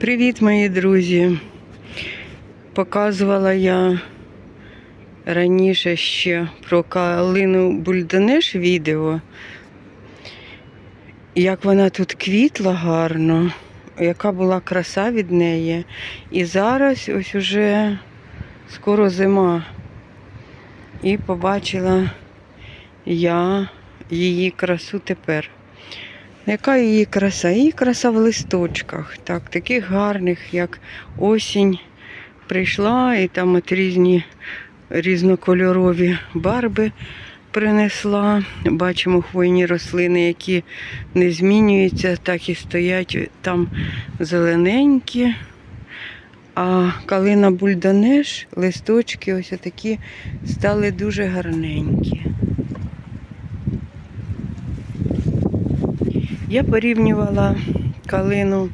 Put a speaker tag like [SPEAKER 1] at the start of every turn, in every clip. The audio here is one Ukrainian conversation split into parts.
[SPEAKER 1] Привіт, мої друзі. Показувала я раніше ще про калину Бульденеш відео, як вона тут квітла гарно, яка була краса від неї. І зараз ось уже скоро зима. І побачила я її красу тепер. Яка її краса? Її краса в листочках, так, таких гарних, як осінь прийшла, і там от різні різнокольорові барби принесла. Бачимо хвойні рослини, які не змінюються, так і стоять там зелененькі. А калина бульдонеш, листочки ось такі стали дуже гарненькі. Я порівнювала калину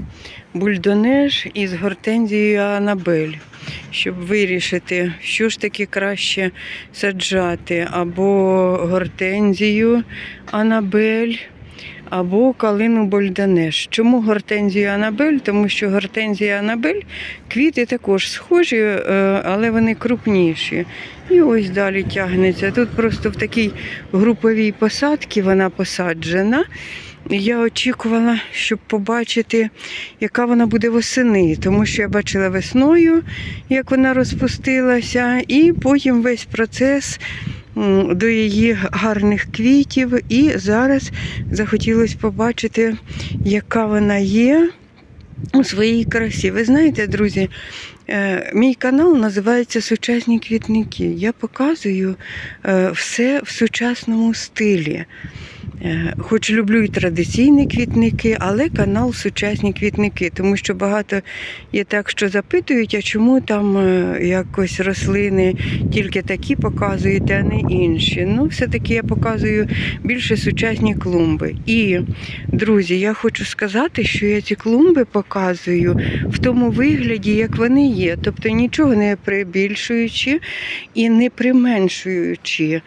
[SPEAKER 1] бульдонеш із гортензією Анабель, щоб вирішити, що ж таки краще саджати, або гортензію Анабель, або калину бульдонеш. Чому гортензію Анабель? Тому що гортензія Анабель квіти також схожі, е, але вони крупніші. І ось далі тягнеться. Тут просто в такій груповій посадці вона посаджена. Я очікувала, щоб побачити, яка вона буде восени, тому що я бачила весною, як вона розпустилася, і потім весь процес до її гарних квітів. І зараз захотілося побачити, яка вона є у своїй красі. Ви знаєте, друзі, е, мій канал називається Сучасні квітники. Я показую е, все в сучасному стилі. Е, Хоч люблю і традиційні квітники, але канал Сучасні квітники, тому що багато є так, що запитують, а чому там е, якось рослини тільки такі показуєте, а не інші. Ну, все-таки я показую більше сучасні клумби. І, друзі, я хочу сказати, що я ці клумби показую в тому вигляді, як вони є. Тобто нічого не прибільшуючи і не применшуючи.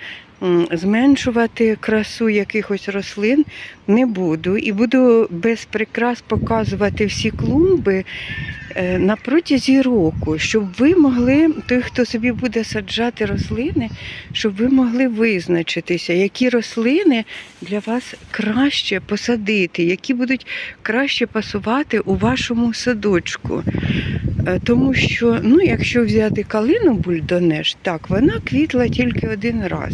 [SPEAKER 1] Зменшувати красу якихось рослин не буду. І буду без прикрас показувати всі клумби е, на протязі року, щоб ви могли, той, хто собі буде саджати рослини, щоб ви могли визначитися, які рослини для вас краще посадити, які будуть краще пасувати у вашому садочку. Е, Тому що, ну, якщо взяти калину бульдонеш, так, вона квітла тільки один раз.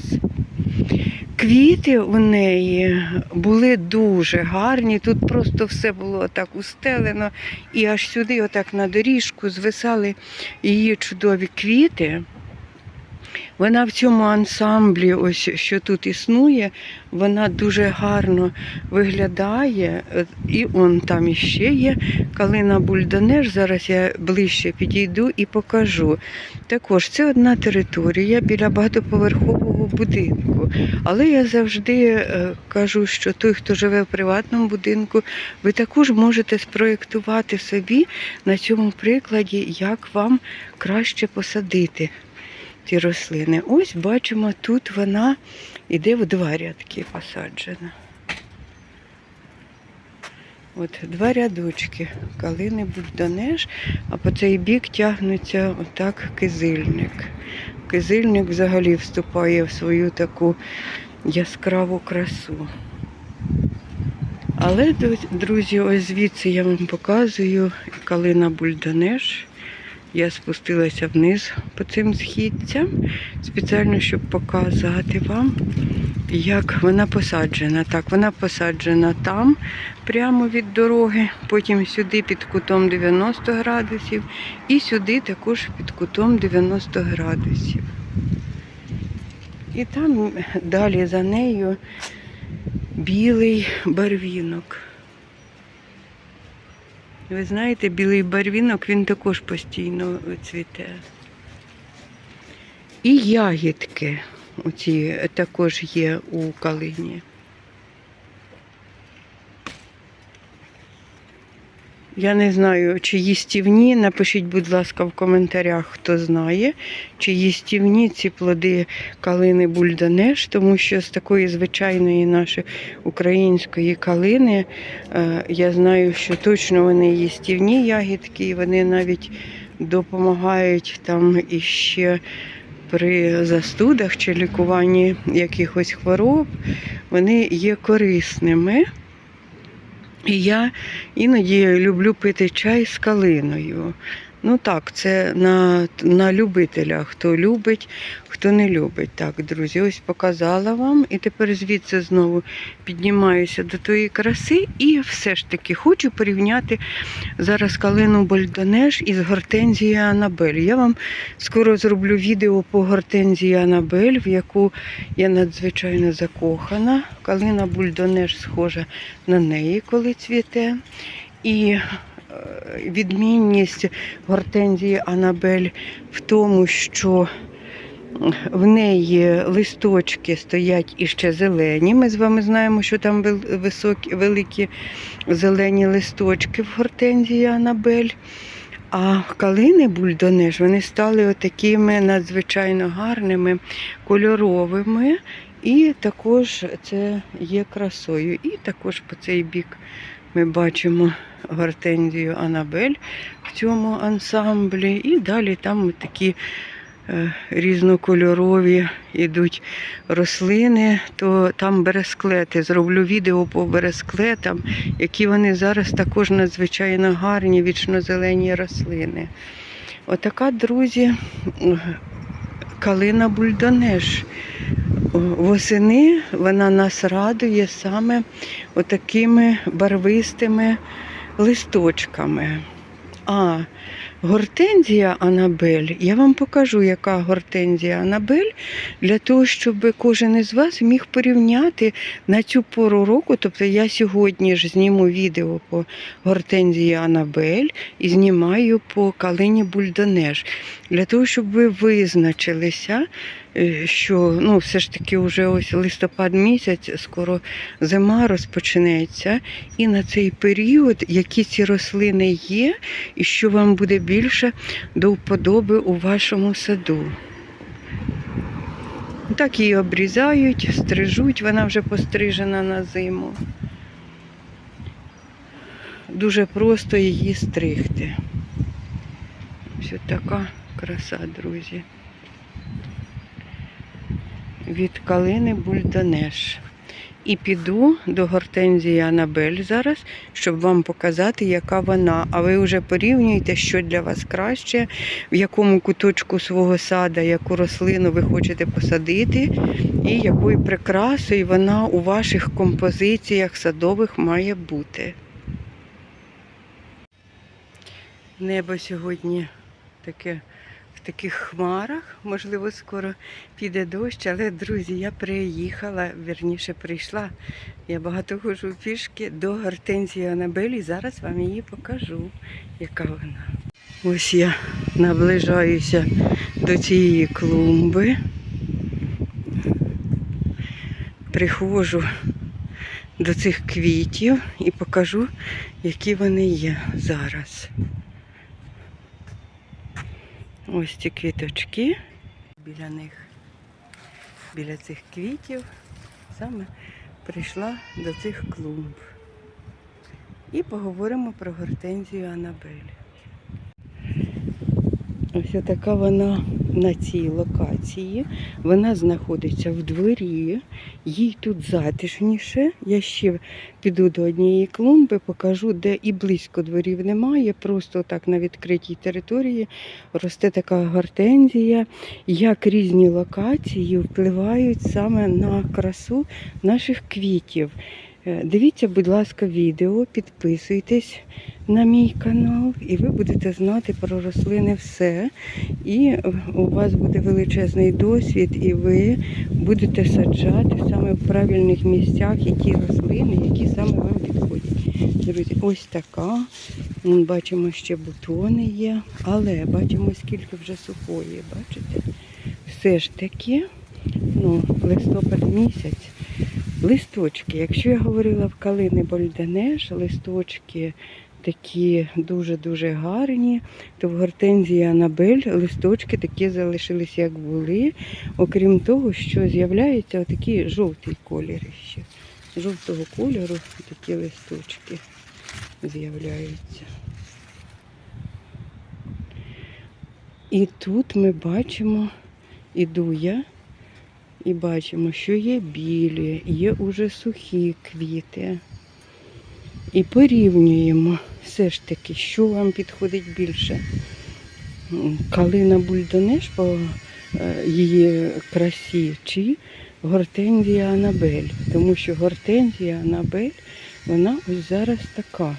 [SPEAKER 1] Квіти у неї були дуже гарні. Тут просто все було так устелено, і аж сюди, отак на доріжку, звисали її чудові квіти. Вона в цьому ансамблі, ось що тут існує, вона дуже гарно виглядає. Е, І он там іще є калина бульдонеш. Зараз я ближче підійду і покажу. Також це одна територія біля багатоповерхового будинку. Але я завжди е, кажу, що той, хто живе в приватному будинку, ви також можете спроєктувати собі на цьому прикладі, як вам краще посадити ці рослини. Ось бачимо, тут вона йде в два рядки посаджена. От два рядочки калини бульдонеш, а по цей бік тягнеться отак кизильник. Кизильник взагалі вступає в свою таку яскраву красу. Але, друзі, ось звідси я вам показую калина бульдонеш. Я спустилася вниз по цим східцям, спеціально, щоб показати вам, як вона посаджена. Так, вона посаджена там, прямо від дороги, потім сюди під кутом 90 градусів і сюди також під кутом 90 градусів. І там далі за нею білий барвінок. Ви знаєте, білий барвінок, він також постійно цвіте. І ягідки оці також є у калині. Я не знаю, чи їстівні. Напишіть, будь ласка, в коментарях, хто знає, чи їстівні ці плоди калини бульдонеш, тому що з такої звичайної нашої української калини е, я знаю, що точно вони їстівні ягідки, і вони навіть допомагають там іще при застудах чи лікуванні якихось хвороб. Вони є корисними. І я іноді люблю пити чай з калиною. Ну так, це на, на любителя, хто любить, хто не любить. Так, друзі, ось показала вам. І тепер звідси знову піднімаюся до тої краси. І все ж таки хочу порівняти зараз калину Больдонеш із гортензією Анабель. Я вам скоро зроблю відео по гортензії Анабель, в яку я надзвичайно закохана. Калина Бульдонеш схожа на неї, коли цвіте. І відмінність гортензії Анабель в тому, що в неї листочки стоять іще зелені. Ми з вами знаємо, що там високі, великі зелені листочки в гортензії Анабель. А калини бульдонеш вони стали такими надзвичайно гарними, кольоровими. І також це є красою. І також по цей бік ми бачимо гортензію Анабель в цьому ансамблі. І далі там такі е, різнокольорові йдуть рослини, то там бересклети. Зроблю відео по бересклетам, які вони зараз також надзвичайно гарні, вічно-зелені рослини. Отака, друзі, калина бульдонеш. Восени вона нас радує саме отакими барвистими листочками. А гортензія Анабель, я вам покажу, яка гортензія Анабель, для того, щоб кожен із вас міг порівняти на цю пору року. Тобто я сьогодні ж зніму відео по гортензії Анабель і знімаю по калині Бульдонеж, Для того, щоб ви визначилися, що ну, все ж таки вже ось листопад місяць, скоро зима розпочнеться. І на цей період, які ці рослини є, і що вам буде більше до вподоби у вашому саду. Так її обрізають, стрижуть, вона вже пострижена на зиму. Дуже просто її стригти. Ось така краса, друзі. Від калини бульдонеш. І піду до гортензії Анабель зараз, щоб вам показати, яка вона. А ви вже порівнюєте, що для вас краще, в якому куточку свого сада, яку рослину ви хочете посадити, і якою прикрасою вона у ваших композиціях садових має бути. Небо сьогодні таке таких хмарах, можливо, скоро піде дощ, але, друзі, я приїхала, вірніше прийшла. Я багато ходжу пішки до гортензії Анабелі. Зараз вам її покажу, яка вона. Ось я наближаюся до цієї клумби. Приходжу до цих квітів і покажу, які вони є зараз. Ось ці квіточки біля них, біля цих квітів, саме прийшла до цих клумб. І поговоримо про гортензію Анабель. Ось така вона на цій локації. Вона знаходиться в дворі, їй тут затишніше. Я ще піду до однієї клумби, покажу, де і близько дворів немає. Просто так на відкритій території росте така гортензія, як різні локації впливають саме на красу наших квітів. Е, Дивіться, будь ласка, відео, підписуйтесь на мій канал, і ви будете знати про рослини все. І у вас буде величезний досвід, і ви будете саджати саме в правильних місцях і ті рослини, які саме вам підходять. Друзі, ось така. Бачимо, ще бутони є, але бачимо, скільки вже сухої. Бачите? Все ж таки, ну, листопад місяць. Листочки, якщо я говорила в калини Больденеш, листочки такі дуже-дуже гарні, то в гортензії Анабель листочки такі залишились, як були. Окрім того, що з'являється отакий жовтий колір ще. Жовтого кольору такі листочки з'являються. І тут ми бачимо, іду я, і бачимо, що є білі, є уже сухі квіти. І порівнюємо все ж таки, що вам підходить більше. Калина бульдонеш по е, її красі, чи гортензія Анабель. Тому що гортензія Анабель, вона ось зараз така.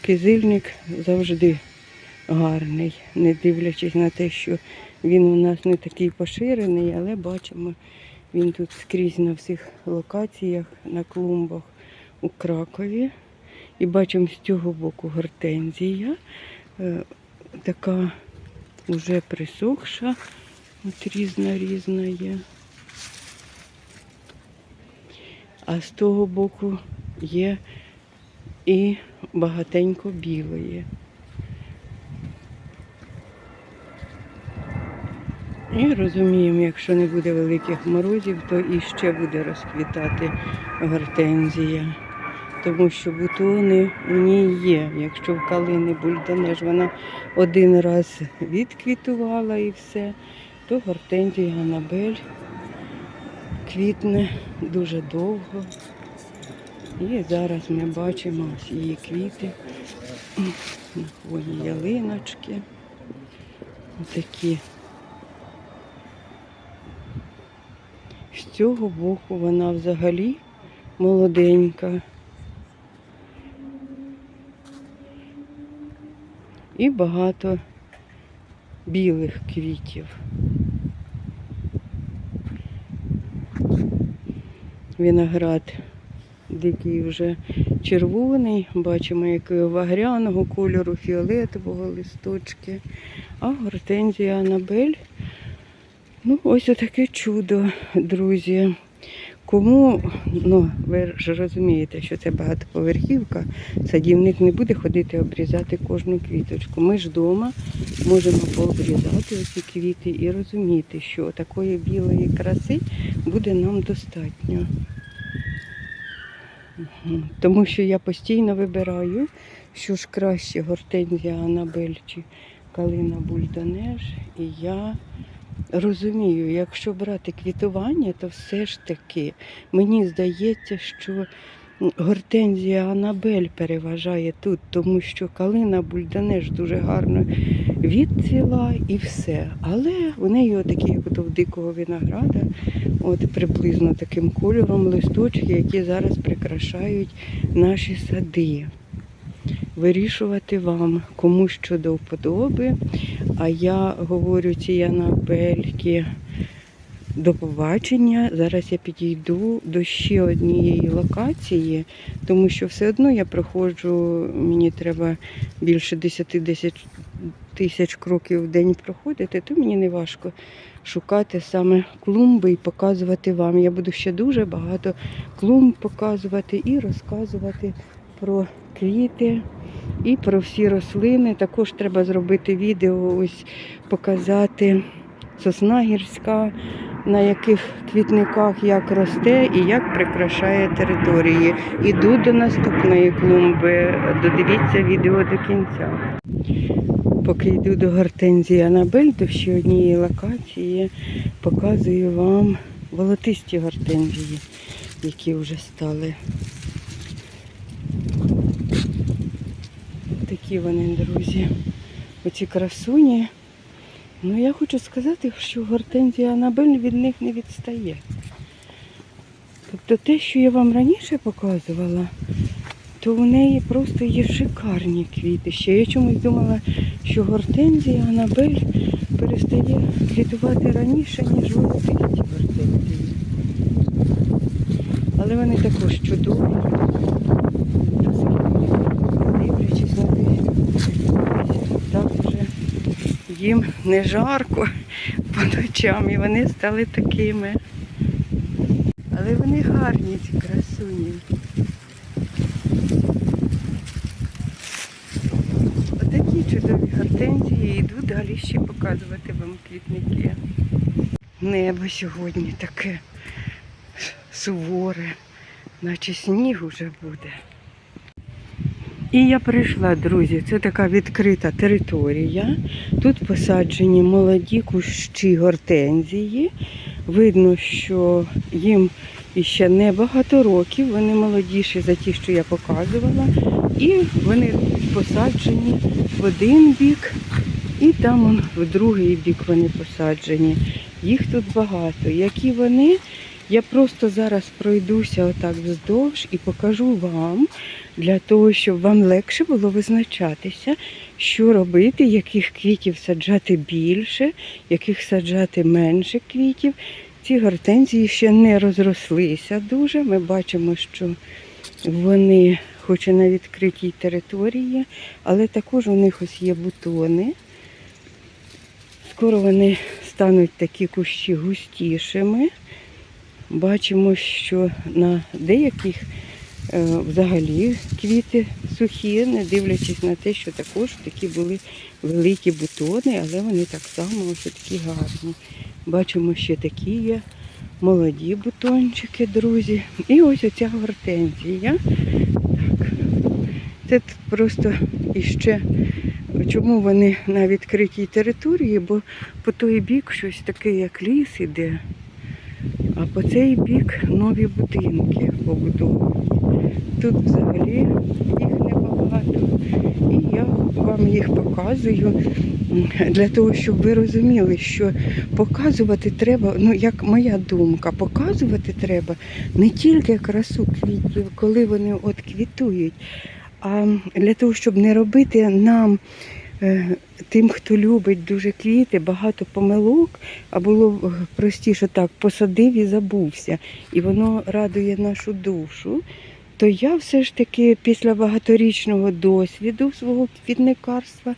[SPEAKER 1] Кизильник завжди гарний, не дивлячись на те, що він у нас не такий поширений, але бачимо, він тут скрізь на всіх локаціях, на клумбах у Кракові. І бачимо з цього боку гортензія, е, така вже присохша, от різна різна є. А з того боку є і багатенько білої. І розуміємо, якщо не буде великих морозів, то і ще буде розквітати гортензія. Тому що бутони в ній є. Якщо в калини бульдонеж вона один раз відквітувала і все, то гортензія Анабель квітне дуже довго. І зараз ми бачимо ось її квіти, на хвої ялиночки. Отакі. Цього боку вона взагалі молоденька. І багато білих квітів. Виноград дикий вже червоний, бачимо, якого вагряного кольору, фіолетового листочки. А гортензія Анабель Ну, ось таке чудо, друзі. Кому, ну, ви ж розумієте, що це багатоповерхівка, садівник не буде ходити обрізати кожну квіточку. Ми ж вдома можемо пообрізати оці квіти і розуміти, що такої білої краси буде нам достатньо. Тому що я постійно вибираю, що ж краще гортензія Анабель чи калина бульдонеж. І я розумію, якщо брати квітування, то все ж таки мені здається, що гортензія Анабель переважає тут, тому що калина бульдонеж дуже гарно відцвіла і все. Але в неї отакі, як ото в дикого винограда, от приблизно таким кольором листочки, які зараз прикрашають наші сади. Вирішувати вам, кому що до вподоби. А я говорю цій Анабельки до побачення. Зараз я підійду до ще однієї локації, тому що все одно я проходжу, мені треба більше 10 тисяч кроків в день проходити, то мені не важко шукати саме клумби і показувати вам. Я буду ще дуже багато клумб показувати і розказувати про квіти і про всі рослини. Також треба зробити відео, ось показати сосна гірська, на яких квітниках як росте і як прикрашає території. Іду до наступної клумби. Додивіться відео до кінця. Поки йду до гортензії Анабель, до ще однієї локації, показую вам волотисті гортензії, які вже стали. Такі вони, друзі. Оці красуні. Ну, я хочу сказати, що гортензія Анабель від них не відстає. Тобто те, що я вам раніше показувала, то в неї просто є шикарні квіти. Ще я чомусь думала, що гортензія Анабель перестає квітувати раніше, ніж волотисті гортензії. Але вони також чудові. Дивлячись на те, що так вже їм не жарко по ночам, і вони стали такими. Але вони гарні, ці красуні. Отакі чудові гортензії йду далі ще показувати вам квітники. Небо сьогодні таке суворе, наче сніг уже буде. І я прийшла, друзі. Це така відкрита територія. Тут посаджені молоді кущі гортензії. Видно, що їм іще не багато років, вони молодіші за ті, що я показувала. І вони посаджені в один бік, і там в другий бік вони посаджені. Їх тут багато. Які вони, я просто зараз пройдуся отак вздовж і покажу вам, для того, щоб вам легше було визначатися, що робити, яких квітів саджати більше, яких саджати менше квітів. Ці гортензії ще не розрослися дуже. Ми бачимо, що вони, хоч і на відкритій території, але також у них ось є бутони. Скоро вони стануть такі кущі густішими. Бачимо, що на деяких взагалі квіти сухі, не дивлячись на те, що також такі були великі бутони, але вони так само ось такі гарні. Бачимо, ще такі є молоді бутончики, друзі. І ось оця гортензія. Так. Це просто іще. Чому вони на відкритій території? Бо по той бік щось таке, як ліс іде, а по цей бік нові будинки побудовані. Тут взагалі їх небагато. І я вам їх показую для того, щоб ви розуміли, що показувати треба, ну як моя думка, показувати треба не тільки красу квітів, коли вони от квітують, а для того, щоб не робити нам. е, Тим, хто любить дуже квіти, багато помилок, а було простіше так, посадив і забувся, і воно радує нашу душу, то я все ж таки після багаторічного досвіду свого квітникарства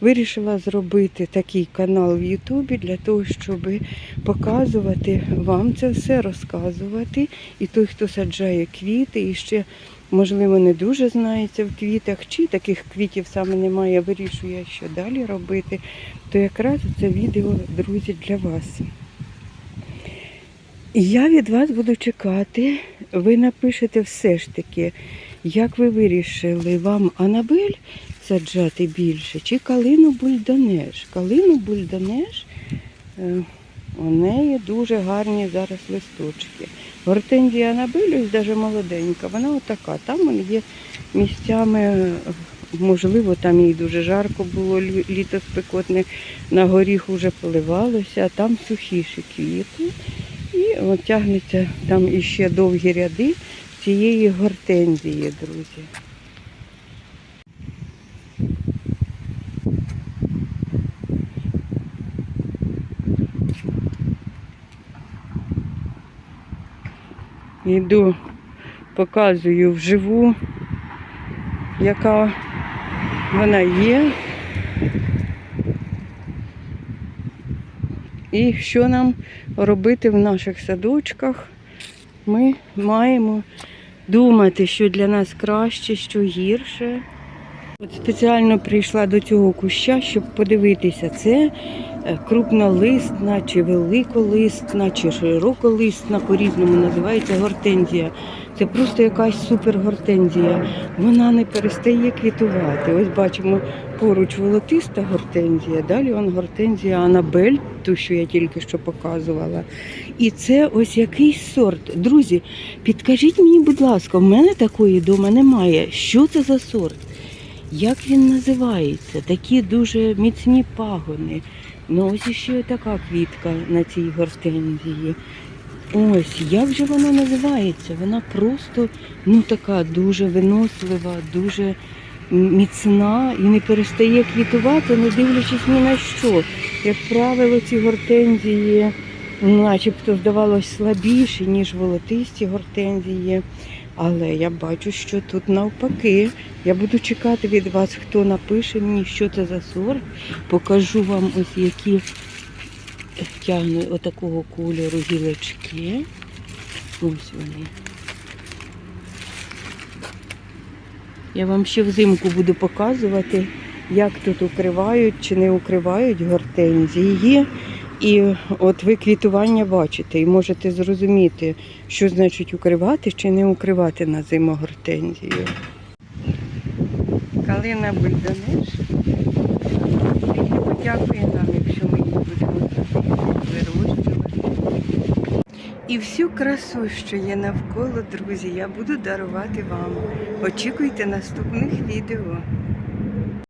[SPEAKER 1] вирішила зробити такий канал в Ютубі для того, щоб показувати вам це все, розказувати. І той, хто саджає квіти, і ще, можливо, не дуже знається в квітах, чи таких квітів саме немає, вирішує, що далі робити, то якраз це відео, друзі, для вас. Я від вас буду чекати. Ви напишете все ж таки, як ви вирішили вам Анабель саджати більше, чи калину бульдонеж. Калину бульдонеж, е, у неї дуже гарні зараз листочки. Гортензія Анабель, ось навіть молоденька, вона отака. Там є місцями, можливо, там їй дуже жарко було, літо спекотне, на горіх вже поливалося, а там сухіші квіти. І от тягнеться там іще довгі ряди цієї гортензії, друзі. Йду, показую вживу, яка вона є. І що нам робити в наших садочках? Ми маємо думати, що для нас краще, що гірше. От спеціально прийшла до цього куща, щоб подивитися, це е, крупнолистна, чи великолистна, чи широколистна, по-різному називається гортензія. Це просто якась супергортензія. Вона не перестає квітувати. Ось бачимо поруч волотиста гортензія, далі вон гортензія Анабель, ту, що я тільки що показувала. І це ось якийсь сорт. Друзі, підкажіть мені, будь ласка, в мене такої вдома немає. Що це за сорт? Як він називається? Такі дуже міцні пагони. Ну ось іще така квітка на цій гортензії. Ось, як же вона називається? Вона просто ну така дуже винослива, дуже міцна і не перестає квітувати, не дивлячись ні на що. Як правило, ці гортензії начебто здавалось слабіші, ніж волотисті гортензії. Але я бачу, що тут навпаки. Я буду чекати від вас, хто напише мені, що це за сорт. Покажу вам ось які тягну отакого кольору гілочки. Ось вони. Я вам ще взимку буду показувати, як тут укривають чи не укривають гортензії. І от ви квітування бачите і можете зрозуміти, що значить укривати чи не укривати на зиму гортензію. Калина бульдонеш. Подякує нам, якщо ми її будемо вирощувати. І всю красу, що є навколо, друзі, я буду дарувати вам. Очікуйте наступних відео.